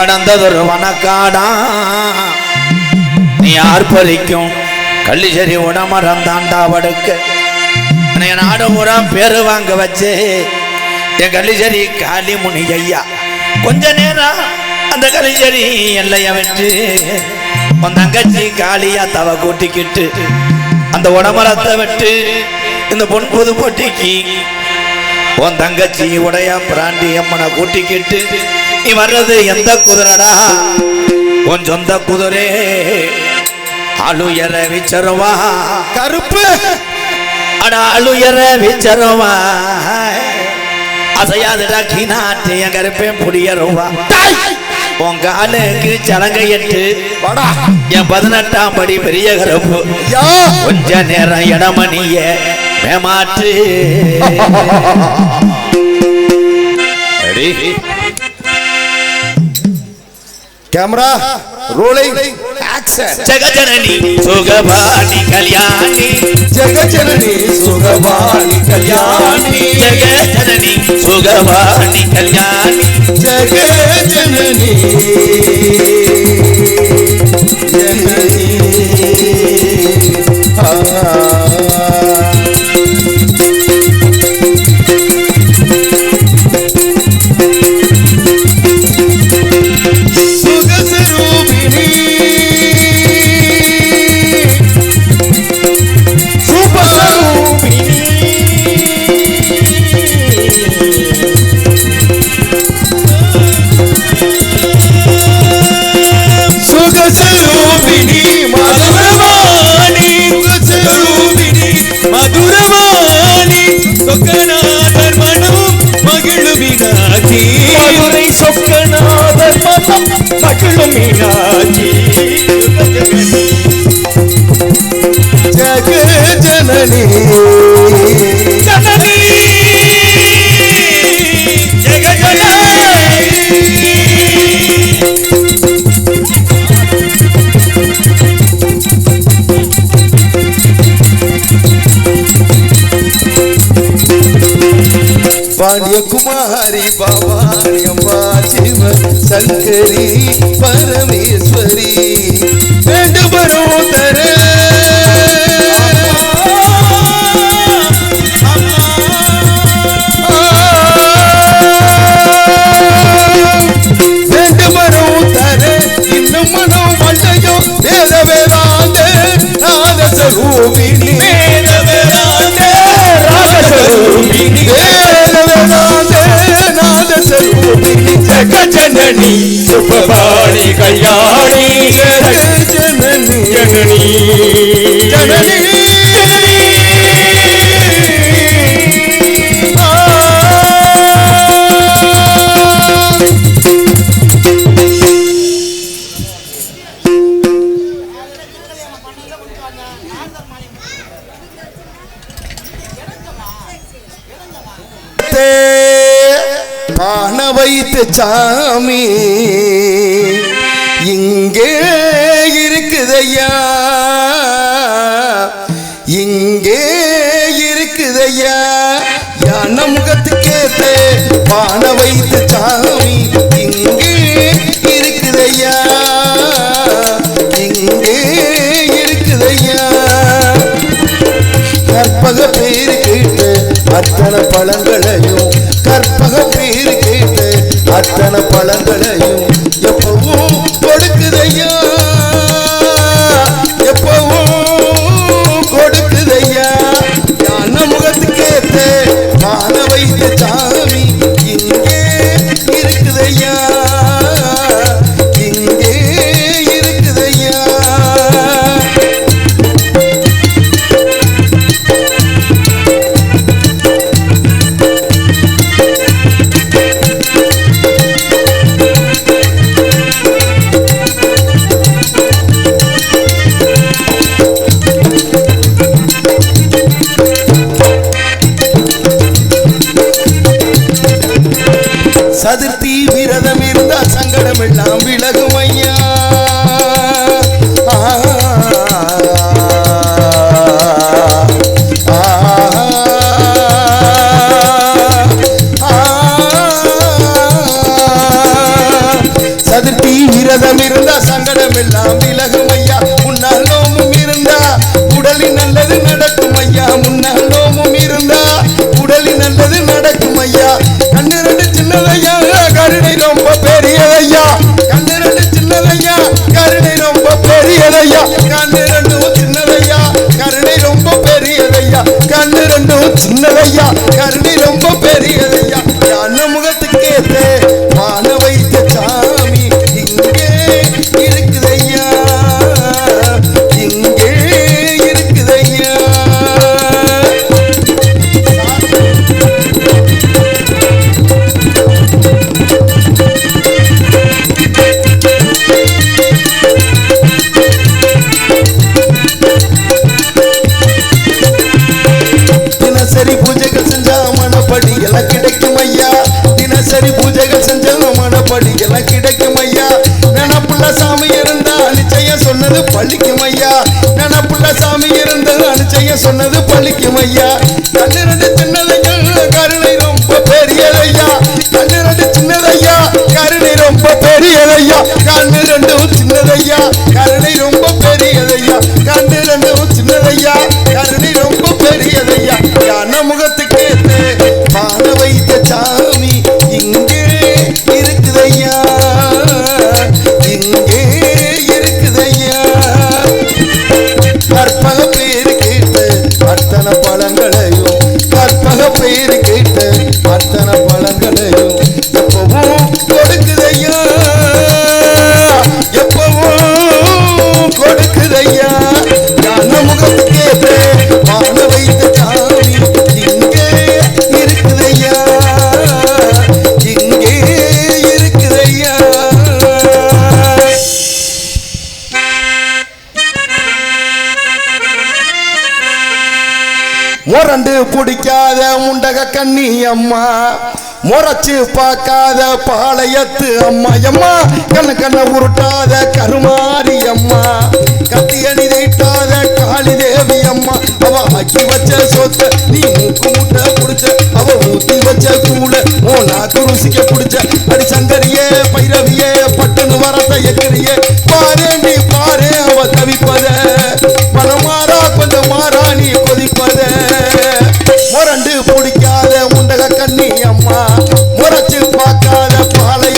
கடந்ததொரு வனக்காடா. நீ ஆர்ப்பரிக்கும் கள்ளிச்சேரி உடமரம் தாண்டா படுக்க நீ நாடு பூரா பேரு வாங்க வச்சு என் கள்ளிச்சேரி காளிமுனி ஐயா. கொஞ்ச நேரம் அந்த கள்ளிச்சேரி எல்லைய வச்சு உன் தங்கச்சி காளியா தவ கூட்டிக்கிட்டு அந்த உடமரத்தை விட்டு இந்த பொன் புது போட்டிக்கு உன் தங்கச்சி உடைய பிராண்டி அம்மனை கூட்டிக்கிட்டு நீ வர்றது எந்த குதிரடா? உன் சொந்த குதிரை அழுயர விச்சருவா கருப்பு. அட அழுயர விச்சருவா அசையாதுடா கீனாட்டு என் கருப்பேன் புடியருவா. உன் காலுக்கு சலங்கையிட்டு வாடா. என் பதினெட்டாம் படி பெரிய கருப்பு. கொஞ்ச நேரம் இடமணிய மேமாற்று. கேமரா ரோலிங் ஜெகஜனனி சுகபாணி கல்யாணி ஜெகஜனனி சுகவாணி கல்யாணி ஜெகஜனனி சுகபாணி கல்யாணி ஜெகஜனனி சொக்கநாதர் மனம் மகிழும் மீனாட்சி. மதுரை சொக்கநாதர் மனம் மகிழுவினாதி ஜக ஜனனி ஜனனி. பாண்டியகுமாரி பவானி அம்மா சிவ சங்கரி பரமேஸ்வரி. ரெண்டு வரும் தர சாமி. இங்கே இருக்குதையா? இங்கே இருக்குதையா? யான முகத்துக்கேத்த பான வைத்து சாமி இங்கே இருக்குதையா? இங்கே இருக்குதையா? கற்பக பேரு கேட்டு அத்தனை பழங்களையும் அத்தனை விலகும் ஐயா முன்னால் நோமும் இருந்தா உடலின் நல்லது நடக்கும் ஐயா முன்னால் நோமும் இருந்தா உடலின் நல்லது நடக்கும் ஐயா கண்ணு ரெண்டு சின்னதையா கருணை ரொம்ப பெரியதையா? கண்ணு ரெண்டு சின்னதையா கருணை ரொம்ப பெரியதையா? கண்ணு ரெண்டும் சின்னதையா கருணை ரொம்ப பெரியதையா? கண்ணு ரெண்டும் சின்னதையா கருணை ரொம்ப பெரியதையா? அண்ண முகத்துக்கு ஏத்தே மான வைத்த சாமி இங்கே இருக்குது மனப்படி எல்லாம் கிடைக்கும் ஐயா. நினப்புள்ள சாமி இருந்தா நிச்சயம் சொன்னது பழிக்கும் ஐயா. நினப்புள்ள சாமி இருந்தா நிச்சயம் சொன்னது பழிக்கும் ஐயா. கண்ணிரண்டு சின்னதையா கருணை ரொம்ப பெரியதையா கண்ணிரண்டு சின்னதையா கருணை ரொம்ப பெரியதையா கண்ணு ரெண்டு கண்ணி அம்மா முறைச்சு பார்க்காத பாளையத்து அம்மா அம்மா கண்ண கண்ண உருட்டாத கருமாரி அம்மா கத்தியணி தீட்டாத காளி தேவி அம்மா அவ ஆக்கி வச்ச சொத்த நீ மூக்கு முட்டை புடிச்ச அவ ஊத்தி வச்ச கூட ஓ நாக்கு ருசிக்க குடிச்ச அடி சங்கரியே பைரவியே பட்டுன்னு வரத்த எக்கரியே பாரு நீ பாரு அவ தவிப்பத. கண்ணி அம்மா முறைச்சு பார்க்காத பாலை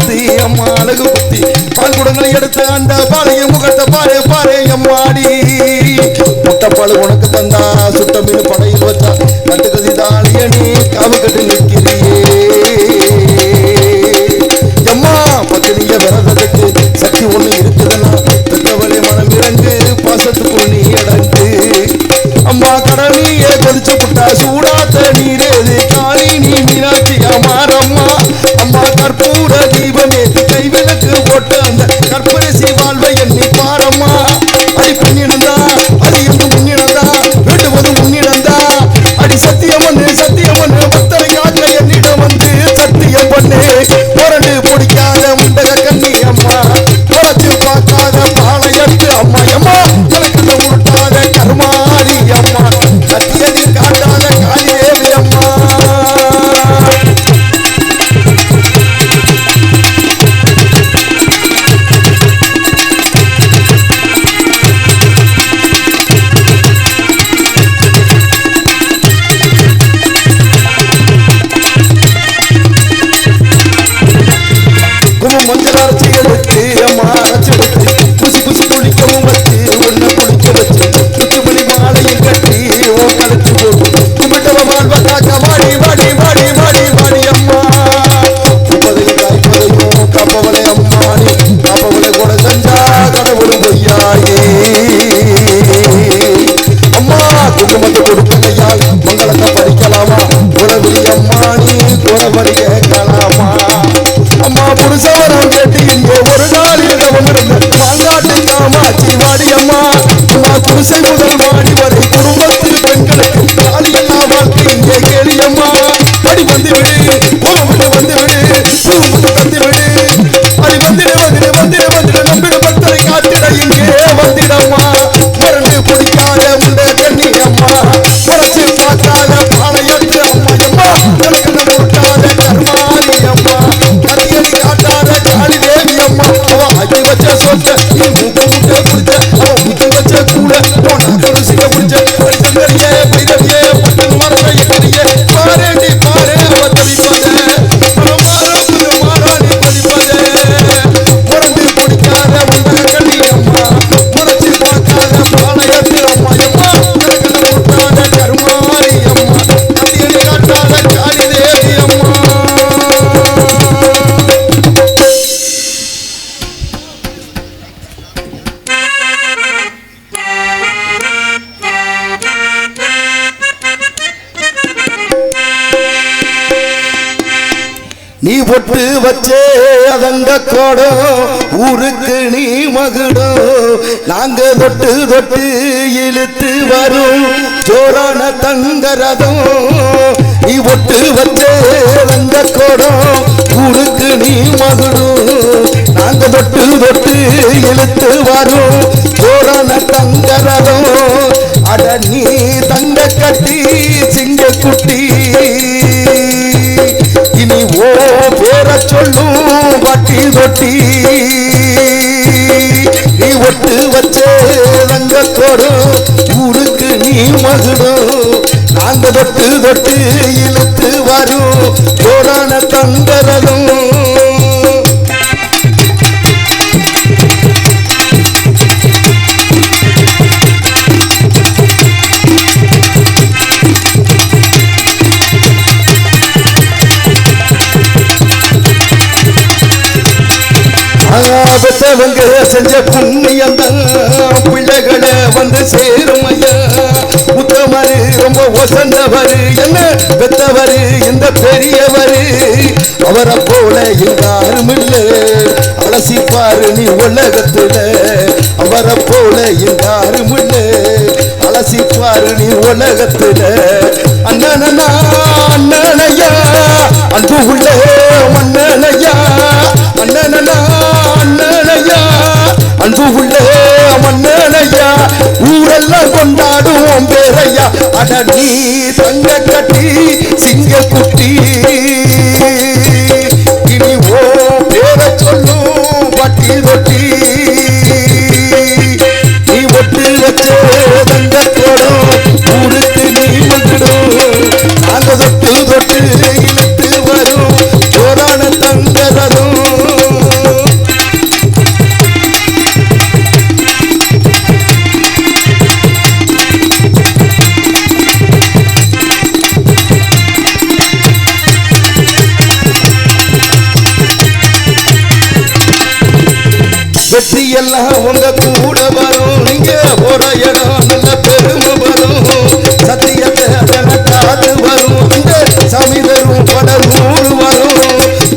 குத்தி அம்மா அழகு குத்தி பால் குடங்களை எடுத்து அந்த பாளைய முகத்தை பாரு பாரு அம்மாடி. முட்டைப்பால் உனக்கு தந்தா சுட்ட மீன் படையில் வச்சா கட்டுக்கதி தாலிய நீ காவு கட்டு நிற்கிறியே. எம்மா பத்தினிய விரதத்துக்கு சக்தி ஒண்ணு இருக்குதுன்னா பெற்றவளை மனம் இறங்கு பாசத்துக்கு நீ அடங்கு. அம்மா கடனியே கொதிச்சு புட்டா சூடாத்த நீரேது காளி நீ மீனாட்சி அம்மாரம்மா அம்மா கற்பூர பொட்டு வச்சே அதங்க கோடம் ஊருக்கு நீ மகுடம் நாங்க தொட்டு தொட்டு இழுத்து வரும் ஜோரான தங்கரதம். நீ பொட்டு வச்சே அதங்க கோடம் ஊருக்கு நீ மகுடம் நாங்க தொட்டு தொட்டு இழுத்து வரும் ஜோரான தங்கரதம். அட நீ தங்க கட்டி வட்டி தொட்டி நீ ஒட்டு வச்ச ரங்கத்தோடு ஊருக்கு நீ மகுடும் நாங்க தொட்டு தொட்டு இழுத்து வரும். ஜோரான தங்கரதும் அவங்க செஞ்ச புண்ணியம் பிள்ளைகளை வந்து சேரும் ஐயா. உத்தமரு ரொம்ப ஒசந்தவரு. என்ன பெத்தவரு இந்த பெரியவரு? அவரை போல யாரும் இல்லை அலசிப்பாரு நீ உலகத்துல. அவரை போல யாரும் இல்லை அலசிப்பாரு நீ உலகத்துல. அண்ணனா அண்ணனையா அன்பு உள்ள மன்னனையா அண்ணனா அண்ணன் அன்பு உள்ள மன்னனையா ஊரெல்லாம் கொண்டாடுவோம் பேரையா. அட நீ தங்க கட்டி சிங்க எல்லாம் உங்க கூட வரும். நீங்க போற இடம் நல்ல பெருமை வரும். சத்தியத்தை அதனை காத்து வரும். இந்த சாமி பட பல நூறு வரும்.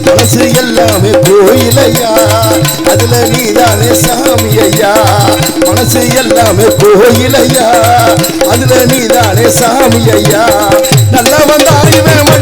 மனசு எல்லாமே கோயிலையா? அதுல நீதானே சாமி ஐயா மனசு எல்லாமே கோயிலையா? அதுல நீதானே சாமி ஐயா நல்லவன் தான் இவன்.